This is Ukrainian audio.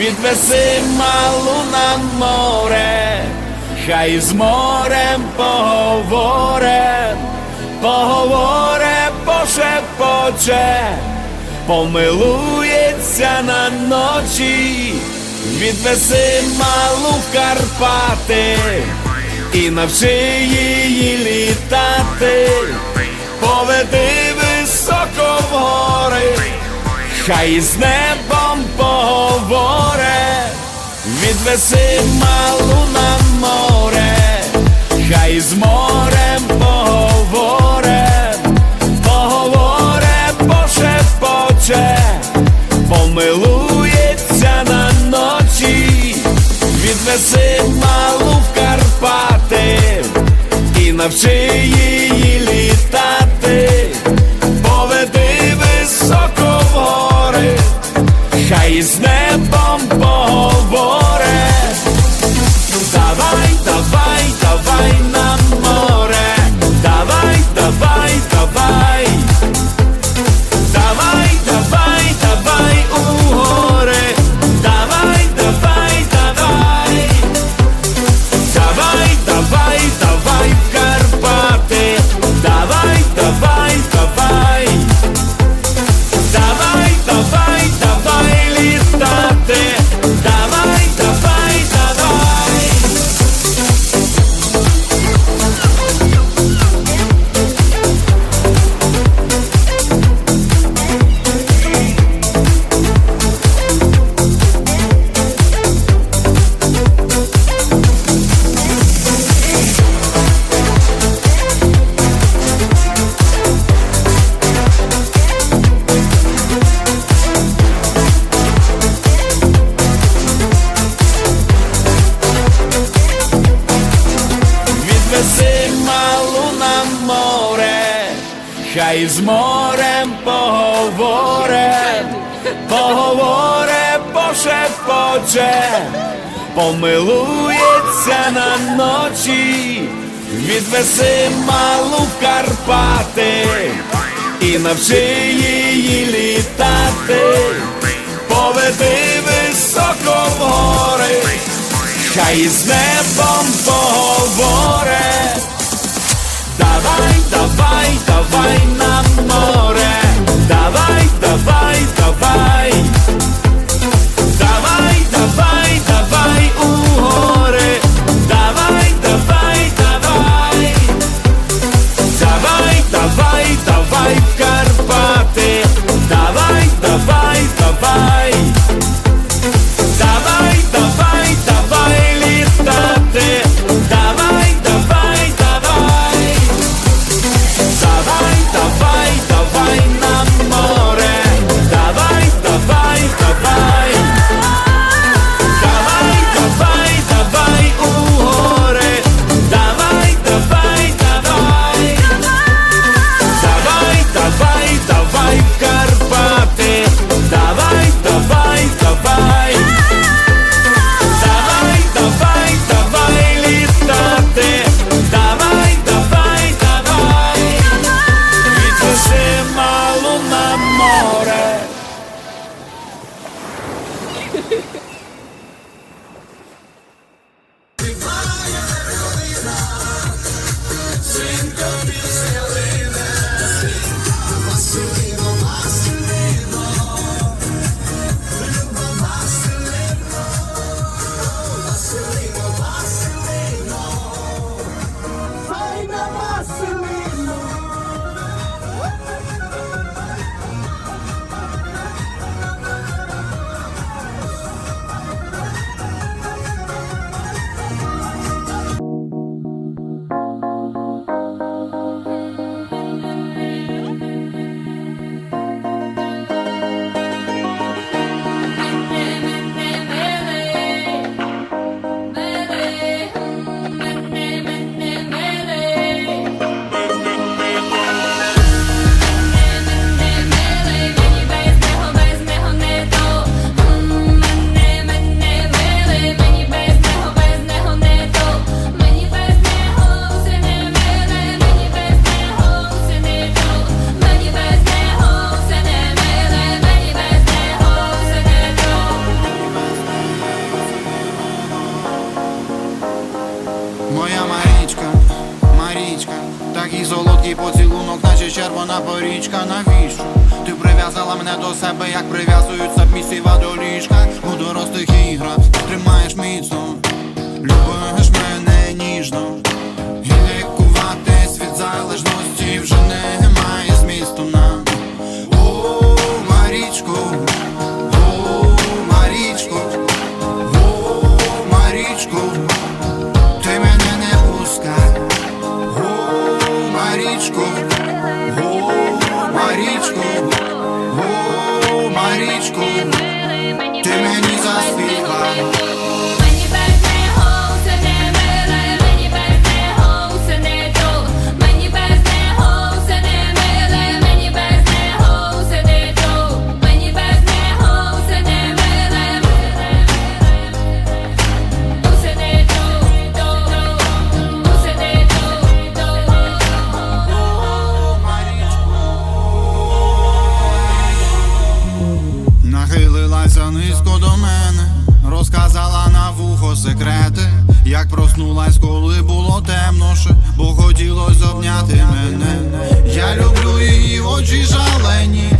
відвеси малу на море, хай з морем поговоре, поговоре, пошепоче, помилується на ночі, відвеси малу в Карпати і навчи її літати, хай з небом поговоре, відвеси малу на море, хай з морем поговоре, поговоре, пошепоче, помилується на ночі, відвеси малу в Карпати і навчи її хай з небом поговоре. Малу на море, хай з морем поговоре, поговоре, пошепоче, помилується на ночі, відвеси малу Карпати і навчи її літати, поведи високо в гори. Хай з небом поговоре, давай на море, давай, давай, давай, давай, давай, давай у гори, давай, давай, давай, давай, давай, давай в Карпати, давай, давай, давай. Марічка, навіщо? Ти прив'язала мене до себе, як прив'язують сабмісіва до ліжка У дорослих іграх тримаєш міцно, любиш мене ніжно. І лікуватись від залежності вже немає змісту нам О, Марічко, о, Марічко, о, Марічко, ти мене не пускай. О, Марічко, Марічко, секрети, як проснулась, коли було темно ще бо хотілося обняти мене. Я люблю її очі шалені.